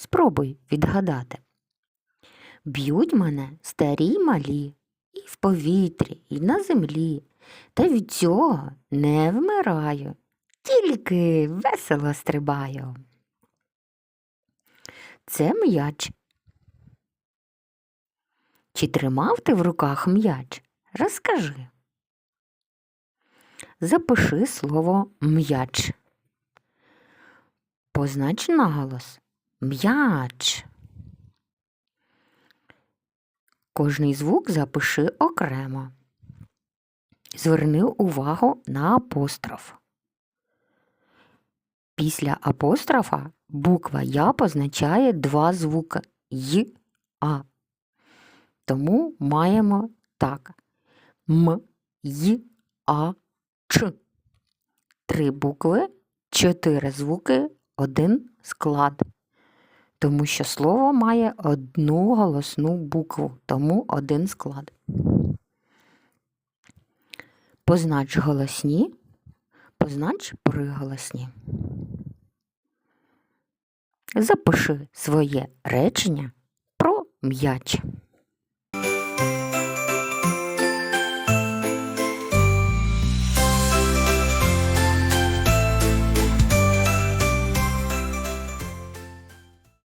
Спробуй відгадати. Б'ють мене старі й малі, і в повітрі, і на землі, та від цього не вмираю, тільки весело стрибаю. Це м'яч. Чи тримав ти в руках м'яч? Розкажи. Запиши слово м'яч. Познач наголос. М'яч. Кожний звук запиши окремо. Зверни увагу на апостроф. Після апострофа буква Я позначає два звуки Й, А. Тому маємо так. М, Й, А, Ч. Три букви, чотири звуки, один склад. Тому що слово має одну голосну букву, тому один склад. Познач голосні, познач приголосні. Запиши своє речення про м'яч.